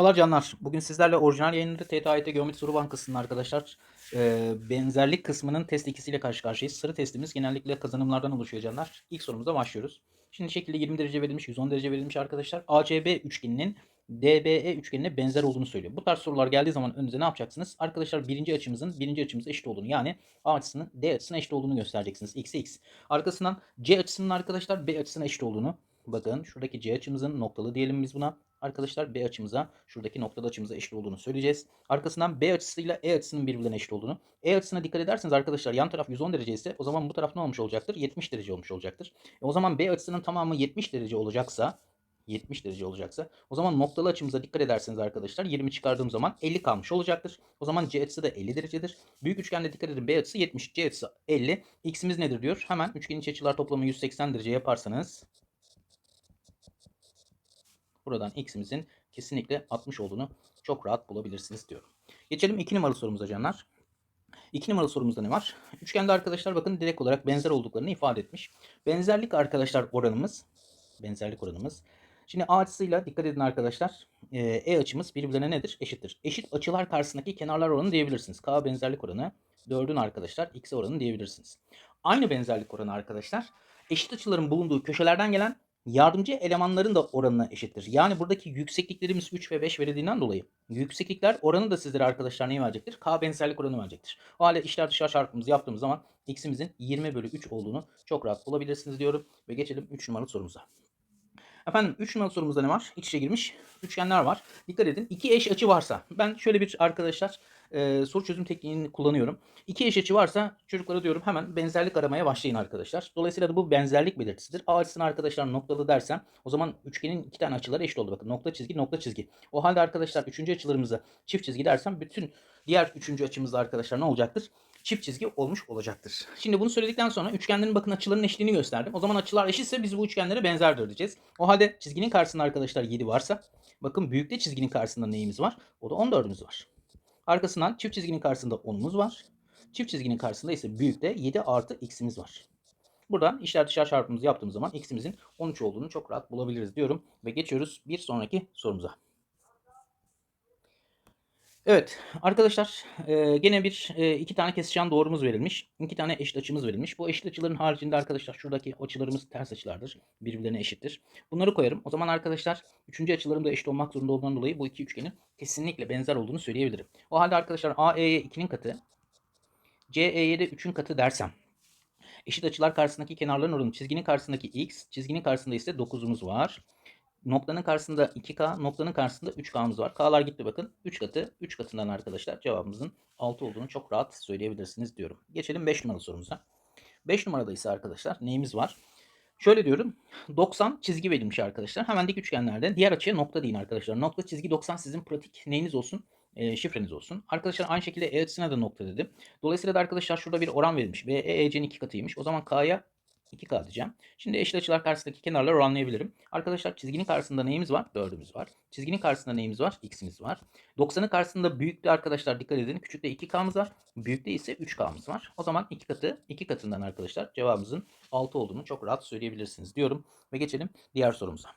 Merhabalar canlar. Bugün sizlerle orijinal yayınları TTAYT Geometri Soru Bankası'nın arkadaşlar e, benzerlik kısmının test ikisiyle karşı karşıyayız. Sarı testimiz genellikle kazanımlardan oluşuyor canlar. İlk sorumuza başlıyoruz. Şimdi şekilde 20 derece verilmiş, 110 derece verilmiş arkadaşlar. ACB üçgeninin DBE üçgenine benzer olduğunu söylüyor. Bu tarz sorular geldiği zaman önünüze ne yapacaksınız? Arkadaşlar birinci açımızın birinci açımıza eşit olduğunu yani A açısının D açısına eşit olduğunu göstereceksiniz. X'e X. Arkasından C açısının arkadaşlar B açısına eşit olduğunu Bakın şuradaki C açımızın noktalı diyelim biz buna. Arkadaşlar B açımıza şuradaki noktalı açımıza eşit olduğunu söyleyeceğiz. Arkasından B açısıyla E açısının birbirine eşit olduğunu. E açısına dikkat ederseniz arkadaşlar yan taraf 110 derece ise o zaman bu taraf ne olmuş olacaktır? 70 derece olmuş olacaktır. E o zaman B açısının tamamı 70 derece olacaksa 70 derece olacaksa o zaman noktalı açımıza dikkat ederseniz arkadaşlar 20 çıkardığım zaman 50 kalmış olacaktır. O zaman C açısı da 50 derecedir. Büyük üçgende dikkat edin B açısı 70, C açısı 50. X'imiz nedir diyor. Hemen üçgenin iç açılar toplamı 180 derece yaparsanız buradan x'imizin kesinlikle 60 olduğunu çok rahat bulabilirsiniz diyorum. Geçelim 2 numaralı sorumuza canlar. 2 numaralı sorumuzda ne var? Üçgende arkadaşlar bakın direkt olarak benzer olduklarını ifade etmiş. Benzerlik arkadaşlar oranımız. Benzerlik oranımız. Şimdi A açısıyla dikkat edin arkadaşlar. E, e açımız birbirine nedir? Eşittir. Eşit açılar karşısındaki kenarlar oranı diyebilirsiniz. K benzerlik oranı 4'ün arkadaşlar X oranı diyebilirsiniz. Aynı benzerlik oranı arkadaşlar. Eşit açıların bulunduğu köşelerden gelen yardımcı elemanların da oranına eşittir. Yani buradaki yüksekliklerimiz 3 ve 5 verildiğinden dolayı yükseklikler oranı da sizlere arkadaşlar neyi verecektir? K benzerlik oranı verecektir. O halde içler dışlar çarpımımızı yaptığımız zaman x'imizin 20 bölü 3 olduğunu çok rahat bulabilirsiniz diyorum. Ve geçelim 3 numaralı sorumuza. Efendim 3 numaralı sorumuzda ne var? İç içe girmiş üçgenler var. Dikkat edin. iki eş açı varsa ben şöyle bir arkadaşlar e, soru çözüm tekniğini kullanıyorum. İki eş açı varsa çocuklara diyorum hemen benzerlik aramaya başlayın arkadaşlar. Dolayısıyla da bu benzerlik belirtisidir. A açısını arkadaşlar noktalı dersem o zaman üçgenin iki tane açıları eşit oldu. Bakın nokta çizgi nokta çizgi. O halde arkadaşlar üçüncü açılarımızı çift çizgi dersem bütün diğer üçüncü açımızda arkadaşlar ne olacaktır? Çift çizgi olmuş olacaktır. Şimdi bunu söyledikten sonra üçgenlerin bakın açılarının eşitliğini gösterdim. O zaman açılar eşitse biz bu üçgenlere benzerdir diyeceğiz. O halde çizginin karşısında arkadaşlar 7 varsa bakın büyükte çizginin karşısında neyimiz var? O da 14'ümüz var. Arkasından çift çizginin karşısında 10'umuz var. Çift çizginin karşısında ise büyükte 7 artı x'imiz var. Buradan işler dışarı çarpımımızı yaptığımız zaman x'imizin 13 olduğunu çok rahat bulabiliriz diyorum. Ve geçiyoruz bir sonraki sorumuza. Evet arkadaşlar e, gene bir e, iki tane kesişen doğrumuz verilmiş. iki tane eşit açımız verilmiş. Bu eşit açıların haricinde arkadaşlar şuradaki açılarımız ters açılardır. Birbirlerine eşittir. Bunları koyarım. O zaman arkadaşlar üçüncü açılarım da eşit olmak zorunda olduğundan dolayı bu iki üçgenin kesinlikle benzer olduğunu söyleyebilirim. O halde arkadaşlar AE'ye 2'nin katı CE'ye de 3'ün katı dersem eşit açılar karşısındaki kenarların oranı çizginin karşısındaki x, çizginin karşısında ise 9'umuz var. Noktanın karşısında 2K, noktanın karşısında 3K'mız var. K'lar gitti bakın. 3 katı, 3 katından arkadaşlar cevabımızın 6 olduğunu çok rahat söyleyebilirsiniz diyorum. Geçelim 5 numaralı sorumuza. 5 numarada ise arkadaşlar neyimiz var? Şöyle diyorum. 90 çizgi verilmiş arkadaşlar. Hemen dik üçgenlerde diğer açıya nokta deyin arkadaşlar. Nokta çizgi 90 sizin pratik neyiniz olsun? E, şifreniz olsun. Arkadaşlar aynı şekilde E açısına da nokta dedim. Dolayısıyla da arkadaşlar şurada bir oran verilmiş. Ve E, EC'nin 2 katıymış. O zaman K'ya 2K diyeceğim. Şimdi eşit açılar karşısındaki kenarları oranlayabilirim. Arkadaşlar çizginin karşısında neyimiz var? 4'ümüz var. Çizginin karşısında neyimiz var? X'imiz var. 90'ın karşısında büyükte arkadaşlar dikkat edin. Küçükte 2K'mız var. Büyükte ise 3K'mız var. O zaman 2 katı 2 katından arkadaşlar cevabımızın 6 olduğunu çok rahat söyleyebilirsiniz diyorum. Ve geçelim diğer sorumuza.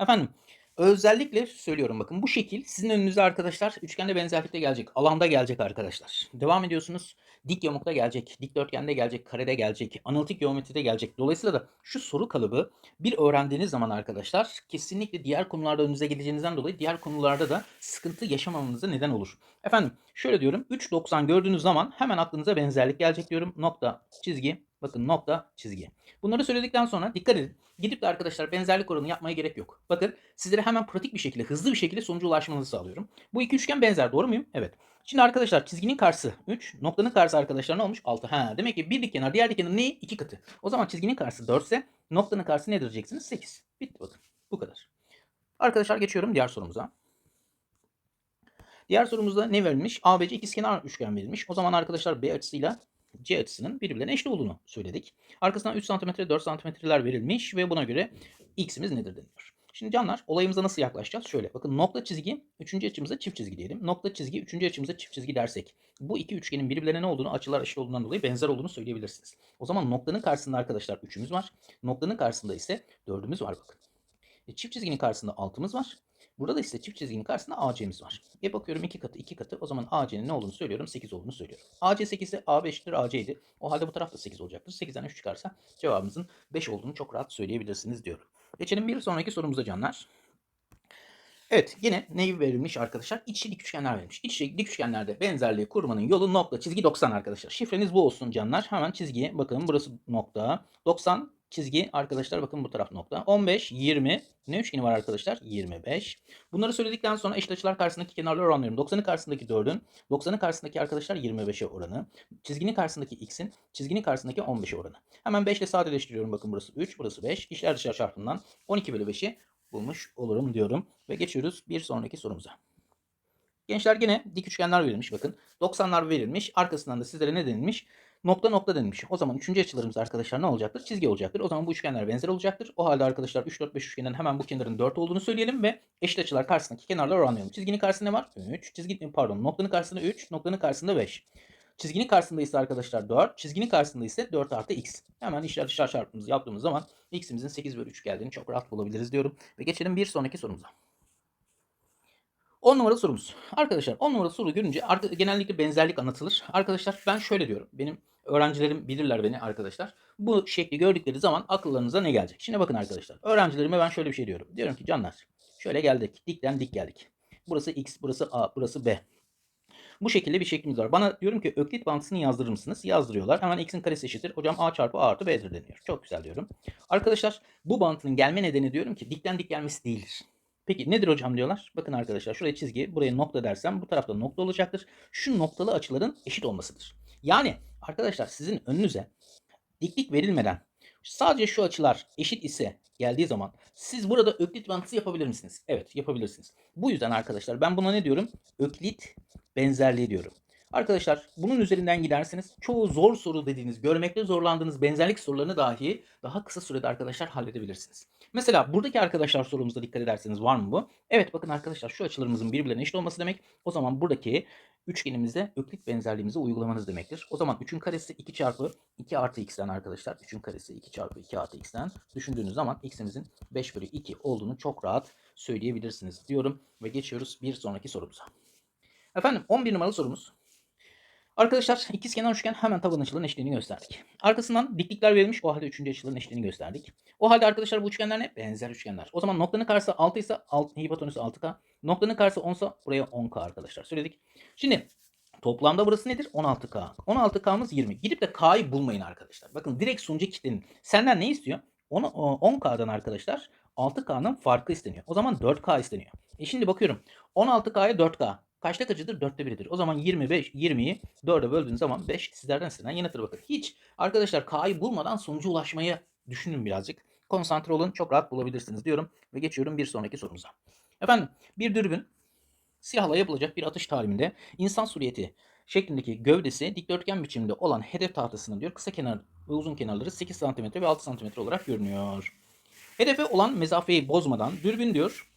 Efendim Özellikle söylüyorum bakın bu şekil sizin önünüze arkadaşlar üçgende benzerlikte gelecek. Alanda gelecek arkadaşlar. Devam ediyorsunuz. Dik yamukta gelecek. Dikdörtgende gelecek. Karede gelecek. Analitik geometride gelecek. Dolayısıyla da şu soru kalıbı bir öğrendiğiniz zaman arkadaşlar kesinlikle diğer konularda önünüze geleceğinizden dolayı diğer konularda da sıkıntı yaşamamanıza neden olur. Efendim şöyle diyorum 3.90 gördüğünüz zaman hemen aklınıza benzerlik gelecek diyorum. Nokta, çizgi, bakın nokta, çizgi. Bunları söyledikten sonra dikkat edin. Gidip de arkadaşlar benzerlik oranı yapmaya gerek yok. Bakın sizlere hemen pratik bir şekilde, hızlı bir şekilde sonuca ulaşmanızı sağlıyorum. Bu iki üçgen benzer doğru muyum? Evet. Şimdi arkadaşlar çizginin karşısı 3, noktanın karşısı arkadaşlar ne olmuş? 6. Ha, demek ki bir dik kenar diğer dik kenar ne? 2 katı. O zaman çizginin karşısı 4 ise noktanın karşısı ne diyeceksiniz? 8. Bitti bakın. Bu kadar. Arkadaşlar geçiyorum diğer sorumuza. Diğer sorumuzda ne verilmiş? ABC ikizkenar üçgen verilmiş. O zaman arkadaşlar B açısıyla C açısının birbirlerine eşit olduğunu söyledik. Arkasından 3 cm 4 cm'ler verilmiş ve buna göre x'imiz nedir deniyor. Şimdi canlar olayımıza nasıl yaklaşacağız? Şöyle bakın nokta çizgi 3. açımıza çift çizgi diyelim. Nokta çizgi 3. açımıza çift çizgi dersek bu iki üçgenin birbirlerine ne olduğunu açılar eşit olduğundan dolayı benzer olduğunu söyleyebilirsiniz. O zaman noktanın karşısında arkadaşlar 3'ümüz var. Noktanın karşısında ise 4'ümüz var bakın. E, çift çizginin karşısında 6'mız var. Burada da ise çift çizginin karşısında AC'miz var. E bakıyorum 2 katı 2 katı. O zaman AC'nin ne olduğunu söylüyorum. 8 olduğunu söylüyorum. AC 8 ise AB eşittir AC'ydi. O halde bu taraf da 8 olacaktır. 8'den 3 çıkarsa cevabımızın 5 olduğunu çok rahat söyleyebilirsiniz diyorum. Geçelim bir sonraki sorumuza canlar. Evet yine neyi verilmiş arkadaşlar? İç dik üçgenler verilmiş. İç dik üçgenlerde benzerliği kurmanın yolu nokta çizgi 90 arkadaşlar. Şifreniz bu olsun canlar. Hemen çizgiye bakın burası nokta. 90 çizgi arkadaşlar bakın bu taraf nokta. 15, 20 ne üçgeni var arkadaşlar? 25. Bunları söyledikten sonra eşit açılar karşısındaki kenarları oranlıyorum. 90'ın karşısındaki 4'ün, 90'ın karşısındaki arkadaşlar 25'e oranı. Çizginin karşısındaki x'in, çizginin karşısındaki 15'e oranı. Hemen 5 ile sadeleştiriyorum. Bakın burası 3, burası 5. İşler dışarı çarpımından 12 bölü 5'i bulmuş olurum diyorum. Ve geçiyoruz bir sonraki sorumuza. Gençler yine dik üçgenler verilmiş bakın. 90'lar verilmiş. Arkasından da sizlere ne denilmiş? Nokta nokta denilmiş. O zaman üçüncü açılarımız arkadaşlar ne olacaktır? Çizgi olacaktır. O zaman bu üçgenler benzer olacaktır. O halde arkadaşlar 3, 4, 5 üçgeninden hemen bu kenarın 4 olduğunu söyleyelim ve eşit açılar karşısındaki kenarları oranlayalım. Çizginin karşısında ne var? 3. Çizgi, pardon noktanın karşısında 3, noktanın karşısında 5. Çizginin karşısında ise arkadaşlar 4, çizginin karşısında ise 4 artı x. Hemen işler dışarı çarpımımızı yaptığımız zaman x'imizin 8 bölü 3 geldiğini çok rahat bulabiliriz diyorum. Ve geçelim bir sonraki sorumuza. 10 numaralı sorumuz. Arkadaşlar 10 numaralı soru görünce genellikle benzerlik anlatılır. Arkadaşlar ben şöyle diyorum. Benim öğrencilerim bilirler beni arkadaşlar. Bu şekli gördükleri zaman akıllarınıza ne gelecek? Şimdi bakın arkadaşlar. Öğrencilerime ben şöyle bir şey diyorum. Diyorum ki canlar şöyle geldik. Dikten dik geldik. Burası x, burası a, burası b. Bu şekilde bir şeklimiz var. Bana diyorum ki öklit bağıntısını yazdırır mısınız? Yazdırıyorlar. Hemen x'in karesi eşittir. Hocam a çarpı a artı b'dir deniyor. Çok güzel diyorum. Arkadaşlar bu bağıntının gelme nedeni diyorum ki dikten dik gelmesi değildir. Peki nedir hocam diyorlar? Bakın arkadaşlar şuraya çizgi, buraya nokta dersem bu tarafta nokta olacaktır. Şu noktalı açıların eşit olmasıdır. Yani arkadaşlar sizin önünüze diklik verilmeden sadece şu açılar eşit ise geldiği zaman siz burada öklit bağıntısı yapabilir misiniz? Evet yapabilirsiniz. Bu yüzden arkadaşlar ben buna ne diyorum? Öklit benzerliği diyorum. Arkadaşlar bunun üzerinden giderseniz çoğu zor soru dediğiniz, görmekte zorlandığınız benzerlik sorularını dahi daha kısa sürede arkadaşlar halledebilirsiniz. Mesela buradaki arkadaşlar sorumuzda dikkat ederseniz var mı bu? Evet bakın arkadaşlar şu açılarımızın birbirlerine eşit olması demek. O zaman buradaki üçgenimizde öklit benzerliğimizi uygulamanız demektir. O zaman 3'ün karesi 2 çarpı 2 artı x'ten arkadaşlar. 3'ün karesi 2 çarpı 2 artı x'ten düşündüğünüz zaman x'imizin 5 bölü 2 olduğunu çok rahat söyleyebilirsiniz diyorum. Ve geçiyoruz bir sonraki sorumuza. Efendim 11 numaralı sorumuz. Arkadaşlar ikizkenar üçgen hemen taban açıların eşliğini gösterdik. Arkasından diklikler verilmiş. O halde üçüncü açıların eşliğini gösterdik. O halde arkadaşlar bu üçgenler ne? Benzer üçgenler. O zaman noktanın karşısı 6 ise alt, hipotenüsü 6K. Noktanın karşısı 10 ise buraya 10K arkadaşlar. Söyledik. Şimdi toplamda burası nedir? 16K. 16K'mız 20. Gidip de K'yı bulmayın arkadaşlar. Bakın direkt sunucu kitlenin. Senden ne istiyor? 10K'dan arkadaşlar 6K'nın farkı isteniyor. O zaman 4K isteniyor. E şimdi bakıyorum. 16K'ya 4K. Kaçta kaçıdır? Dörtte biridir. O zaman 25, 20'yi 4'e böldüğün zaman 5 sizlerden istenen yanıtır bakın. Hiç arkadaşlar K'yı bulmadan sonuca ulaşmayı düşünün birazcık. Konsantre olun çok rahat bulabilirsiniz diyorum. Ve geçiyorum bir sonraki sorumuza. Efendim bir dürbün silahla yapılacak bir atış taliminde insan suriyeti şeklindeki gövdesi dikdörtgen biçimde olan hedef tahtasının diyor kısa kenar ve uzun kenarları 8 cm ve 6 cm olarak görünüyor. Hedefe olan mesafeyi bozmadan dürbün diyor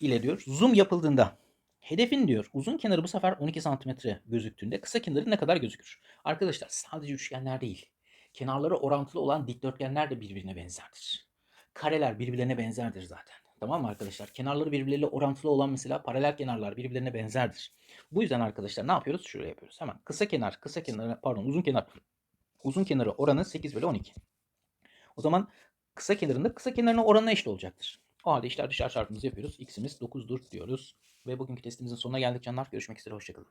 ile diyor zoom yapıldığında Hedefin diyor uzun kenarı bu sefer 12 santimetre gözüktüğünde kısa kenarı ne kadar gözükür? Arkadaşlar sadece üçgenler değil. Kenarları orantılı olan dikdörtgenler de birbirine benzerdir. Kareler birbirlerine benzerdir zaten. Tamam mı arkadaşlar? Kenarları birbirleriyle orantılı olan mesela paralel kenarlar birbirlerine benzerdir. Bu yüzden arkadaşlar ne yapıyoruz? Şöyle yapıyoruz. Hemen kısa kenar, kısa kenar, pardon uzun kenar. Uzun kenarı oranı 8 bölü 12. O zaman kısa kenarında kısa kenarına oranına eşit olacaktır. O halde işler dışarı çarpımımızı yapıyoruz. X'imiz 9'dur diyoruz. Ve bugünkü testimizin sonuna geldik canlar. Görüşmek üzere. Hoşçakalın.